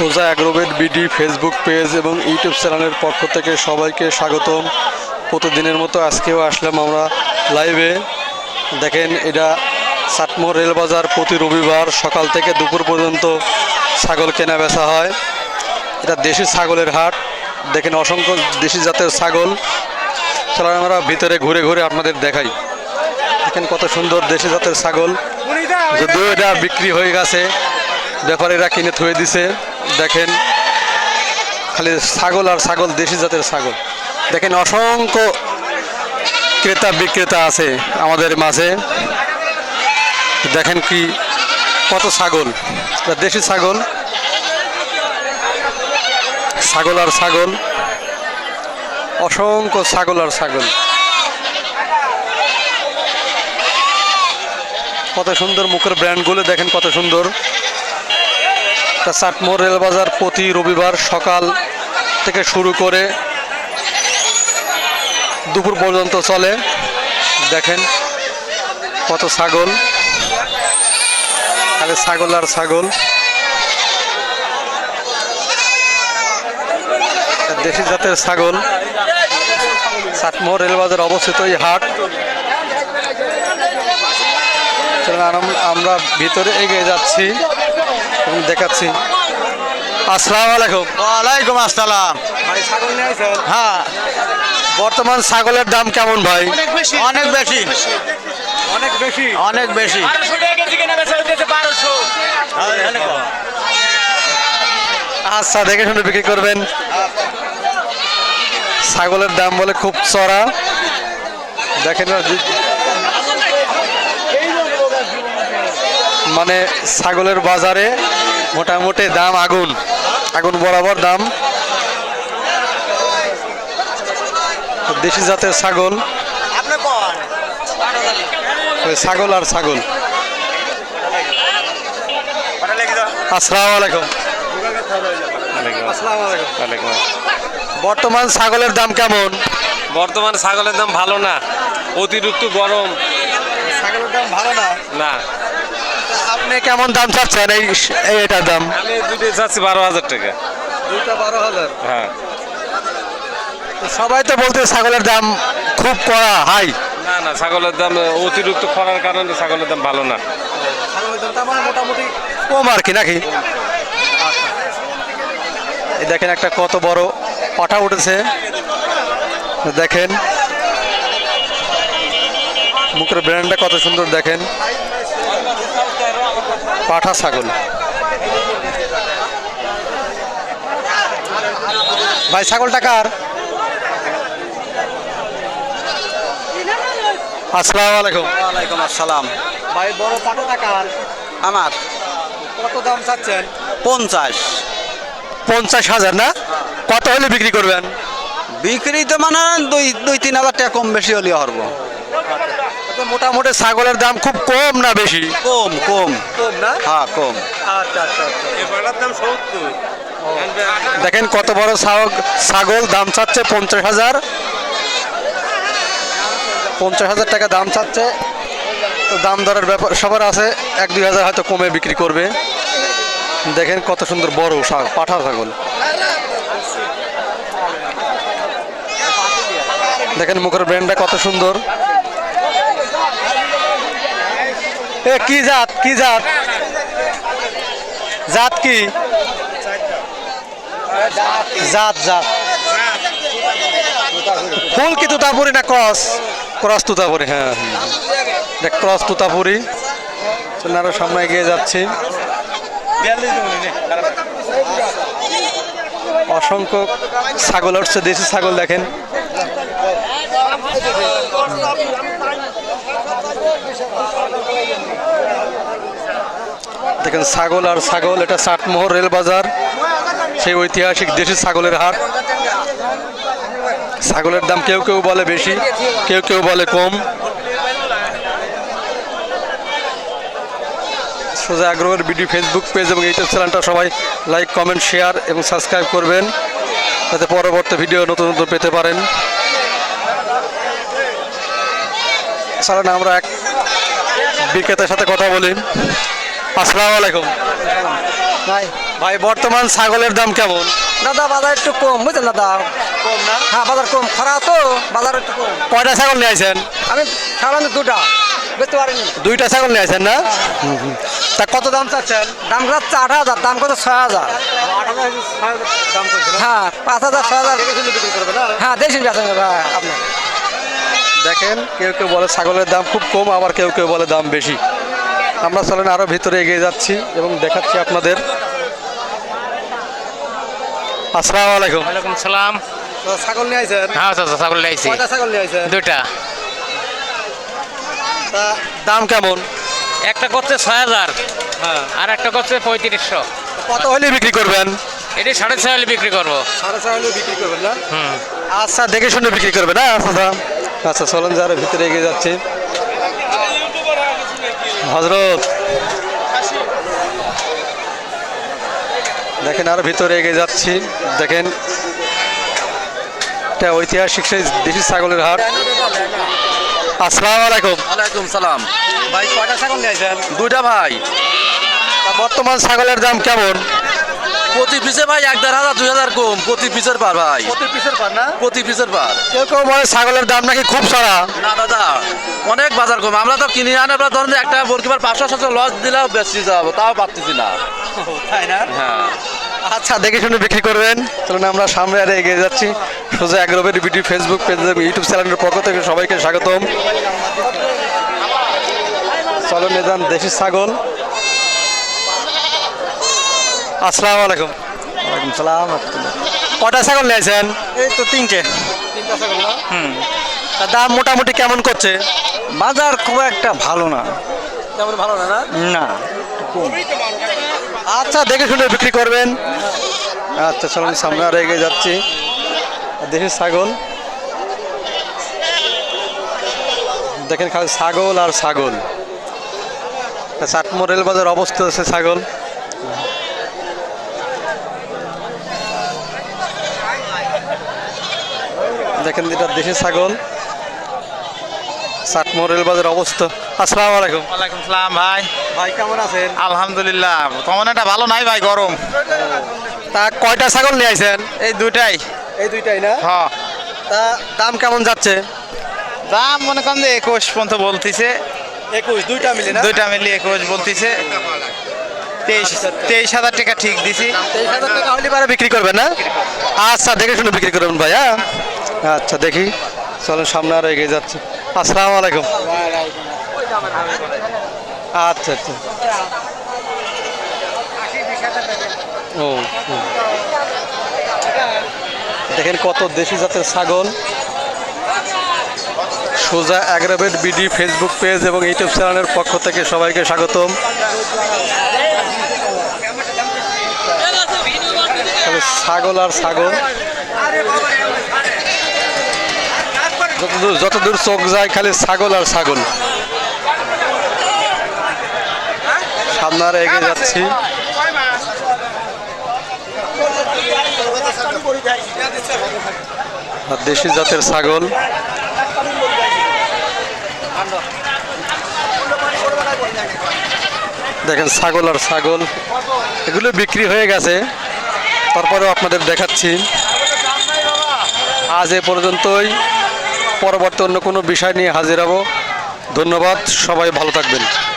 সোজা Agrovet BD Facebook page এবং YouTube চ্যানেলের পক্ষ থেকে সবাইকে স্বাগতম। প্রতিদিনের মতো আজকেও আসলাম আমরা লাইভে দেখেন, এটা সাতমোর রেলবাজার প্রতি রবিবার সকাল থেকে দুপুর পর্যন্ত ছাগল কেনা বেচা হয়। এটা দেশি ছাগলের হাট। দেখেন, অসংখ্য দেশি জাতের ছাগল। চলেন আমরা ভিতরে ঘুরে ঘুরে আপনাদের দেখাই। দেখেন কত সুন্দর দেশি জাতের ছাগল। যদিও এটা বিক্রি হয়ে গেছে। ব্যাপারীরা কিনে থুয়ে দিছে। দেখেন, খালি ছাগল আর ছাগল, দেশি জাতের ছাগল। দেখেন, অসংখ্য ক্রেতা বিক্রেতা আছে আমাদের মাঝে। দেখেন কি, কত ছাগল। দেশি ছাগল। ছাগল আর ছাগল। অসংখ্য ছাগল আর ছাগল। কত সুন্দর মুখের ব্র্যান্ডগুলো দেখেন কত সুন্দর। তা চাটমোর রেলবাজার প্রতি রবিবার সকাল থেকে শুরু করে দুপুর পর্যন্ত চলে। দেখেন কত ছাগল। খালি ছাগল আর ছাগল। দেশি জাতের ছাগল। চাটমোহর রেলবাজার অবস্থিত এই হাট। আমরা ভিতরে এগিয়ে যাচ্ছি। দেখাচ্ছি। আসসালামু আলাইকুম। ওয়ালাইকুম আসসালাম। ভাই ছাগল নিয়ে হ্যাঁ। বর্তমান ছাগলের দাম কেমন ভাই? অনেক বেশি। অনেক বেশি। অনেক বেশি। আচ্ছা দেখে শুনে বিক্রি করবেন। ছাগলের দাম বলে খুব চড়া। দেখেন না যে- মানে ছাগলের বাজারে মোটামুটি দাম আগুন আগুন বরাবর দাম। দেশি জাতের ছাগল। ওই ছাগল আর ছাগল। আসসালামু আসসালামু আলাইকুম। বর্তমান ছাগলের দাম কেমন? বর্তমান ছাগলের দাম ভালো না অতিরিক্ত গরম। ছাগলের দাম ভালো না? না। আপনি কেমন দাম চাচ্ছেন? এই এই এটার দাম। আমি দুটো চাচ্ছি বারো হাজার টাকা। দুইটা বারো হাজার? হ্যাঁ। সবাই তো বলতে ছাগলের দাম খুব কড়া হাই। না না ছাগলের দাম অতিরিক্ত খরার কারণে ছাগলের দাম ভালো না। ছাগলের দাম মোটামুটি কম আর কি নাকি? এই দেখেন একটা কত বড় পাঠা উঠেছে। দেখেন। মুখের ব্র্যান্ডটা কত সুন্দর দেখেন। পাঠা ছাগল। ভাই ছাগলটা কার? আসসালামু আলাইকুম। ওয়ালাইকুম আসসালাম। ভাই বড় পাঠাটা কার? আমার। কত দাম চাচ্ছেন? পঞ্চাশ। পঞ্চাশ হাজার না? কত হলে বিক্রি করবেন? বিক্রি তো মানে দুই দুই তিন হাজার টাকা কম বেশি হলে হরবো। মোটামুটি ছাগলের দাম খুব কম না বেশি? কম কম। কম না? হ্যাঁ কম। আচ্ছা আচ্ছা দাম সত্তর। দেখেন কত বড় ছাগ- ছাগল দাম চাচ্ছে পঞ্চাশ হাজার। পঞ্চাশ হাজার টাকা দাম চাচ্ছে। তো দাম দরের ব্যাপার সবার আছে এক দুই হাজার হয়তো কমে বিক্রি করবে। দেখেন কত সুন্দর বড় ছাগ পাঠা ছাগল। দেখেন মুখের ব্র্যান্ডটা কত সুন্দর। এ, কি জাত কি জাত? জাত কি? জাত জাত। ফুল কি তুতাপুরি না ক্রস? ক্রস তুতাপুরি হ্যাঁ। দেখ ক্রস তুতাপুরি। আরও সামনে এগিয়ে যাচ্ছি। অসংখ্য ছাগল উঠছে, দেশি ছাগল দেখেন। দেখেন ছাগল আর ছাগল, এটা চাটমোহর রেল বাজার। সেই ঐতিহাসিক দেশি ছাগলের হাট। ছাগলের দাম কেউ কেউ বলে বেশি, কেউ কেউ বলে কম। সোজা আগ্রহের ভিডিও ফেসবুক পেজ এবং ইউটিউব চ্যানেলটা সবাই লাইক কমেন্ট শেয়ার এবং সাবস্ক্রাইব করবেন, যাতে পরবর্তী ভিডিও নতুন নতুন পেতে পারেন। চলেন আমরা এক বিক্রেতার সাথে কথা বলি। আসসালামু আলাইকুম। নাই ভাই বর্তমান ছাগলের দাম কেমন? দাদা বাজার একটু কম বুঝলেন দাদা? কম না? হ্যাঁ বাজার কম। খরা তো বাজার একটু কম। কয়টা ছাগল নিয়ে আসেন আমি সাধারণত দুটা বুঝতে পারিনি। দুইটা ছাগল নিয়ে আসেন না? হুম। তা কত দাম চাচ্ছেন? দাম যাচ্ছে আট হাজার দাম কত? ছয় হাজার। হ্যাঁ পাঁচ হাজার ছয় হাজার। হ্যাঁ ভাই আপনার দেখেন কেউ কেউ বলে ছাগলের দাম খুব কম আবার কেউ কেউ বলে দাম বেশি। আমরা চলেন আরও ভিতরে এগিয়ে যাচ্ছি এবং দেখাচ্ছি আপনাদের। আসসালামু আলাইকুম। ওয়ালাইকুম সালাম। ছাগল নিয়ে আইছেন? হ্যাঁ চাচা ছাগল লাইছি কয়টা ছাগল নিয়ে আইছেন? দুইটা। তা দাম কেমন? একটা করছে ছয় হাজার হ্যাঁ। আর একটা করছে পঁয়ত্রিশশো। কত হলে বিক্রি করবেন? এটি সাড়ে ছয় হলে বিক্রি করব। সাড়ে ছয় হলে বিক্রি করবেন না? হুম। আচ্ছা দেখে শুনে বিক্রি করবে না? আচ্ছা আচ্ছা। আচ্ছা চলেন যারা ভিতরে এগিয়ে যাচ্ছি। হজরত। দেখেন আর ভিতরে এগিয়ে যাচ্ছি। দেখেন এটা ঐতিহাসিক সেই দেশি ছাগলের হাট। আসসালামু আলাইকুম আলাইকুম সালাম। ভাই কয়টা ছাগল নিয়েছেন দুইটা ভাই। বর্তমান ছাগলের দাম কেমন? প্রতি পিসে ভাই এক দেড় হাজার দুই হাজার কম। প্রতি পিসের পার ভাই। প্রতি পিসের পার না? প্রতি পিসের পার। কেউ কেউ বলে ছাগলের দাম নাকি খুব সারা। না দাদা অনেক বাজার কম। আমরা তো কিনে আনে আমরা ধরেন একটা বরকিবার পাঁচশো সাতশো লস দিলেও বেশি যাব তাও পারতেছি না। তাই না? হ্যাঁ। আচ্ছা দেখে শুনে বিক্রি করবেন। চলুন আমরা সামনে আর এগিয়ে যাচ্ছি। সোজা অ্যাগ্রোভের ভিডিও ফেসবুক পেজ ইউটিউব চ্যানেলের পক্ষ থেকে সবাইকে স্বাগতম। চলো নিয়ে দেশি ছাগল। আসসালামু আলাইকুম। ওয়ালাইকুম সালাম কটা ছাগল নিয়েছেন? এই তো তিনটে। হুম। তা দাম মোটামুটি কেমন করছে? বাজার খুব একটা ভালো না। তেমন ভালো না না? আচ্ছা দেখে শুনে বিক্রি করবেন। আচ্ছা চলুন সামনে আর এগিয়ে যাচ্ছি। দেশি ছাগল। দেখেন খালি ছাগল আর ছাগল। চাটমো রেল বাজার অবস্থা আছে ছাগল। দেখেন এটা দেশি ছাগল। চাটমো রেল বাজার অবস্থা। আসসালামু আলাইকুম। ওয়ালাইকুম সালাম ভাই। ভাই কেমন আছেন? আলহামদুলিল্লাহ। তেমন একটা ভালো নাই ভাই গরম। তা কয়টা ছাগল নিয়ে আইছেন? এই দুইটাই। এই দুইটাই না? হ্যাঁ তা দাম কেমন যাচ্ছে? দাম মনে করেন যে একুশ পর্যন্ত বলতিছে। একুশ দুইটা মিলে না? দুইটা একুশ বলতিছে। তেইশ তেইশ হাজার টাকা ঠিক দিছি। তেইশ হাজার টাকা হলে বিক্রি করবেন না? আচ্ছা দেখে শুনে বিক্রি করবেন ভাই হ্যাঁ আচ্ছা দেখি। চলুন, সামনে আর এগিয়ে যাচ্ছে। আসসালামু আলাইকুম। আচ্ছা আচ্ছা। ও। দেখেন কত দেশি জাতের ছাগল। সোজা অ্যাগ্রাবেট বিডি ফেসবুক পেজ এবং ইউটিউব চ্যানেলের পক্ষ থেকে সবাইকে স্বাগতম। ছাগল আর ছাগল। যতদূর যতদূর চোখ যায়, খালি ছাগল আর ছাগল। সামনে আর এগিয়ে যাচ্ছি। দেশি জাতের ছাগল। দেখেন, ছাগল আর ছাগল। এগুলো বিক্রি হয়ে গেছে। তারপরেও আপনাদের দেখাচ্ছি। আজ এ পর্যন্তই। পরবর্তী অন্য কোনো বিষয় নিয়ে হাজির হব। ধন্যবাদ সবাই ভালো থাকবেন।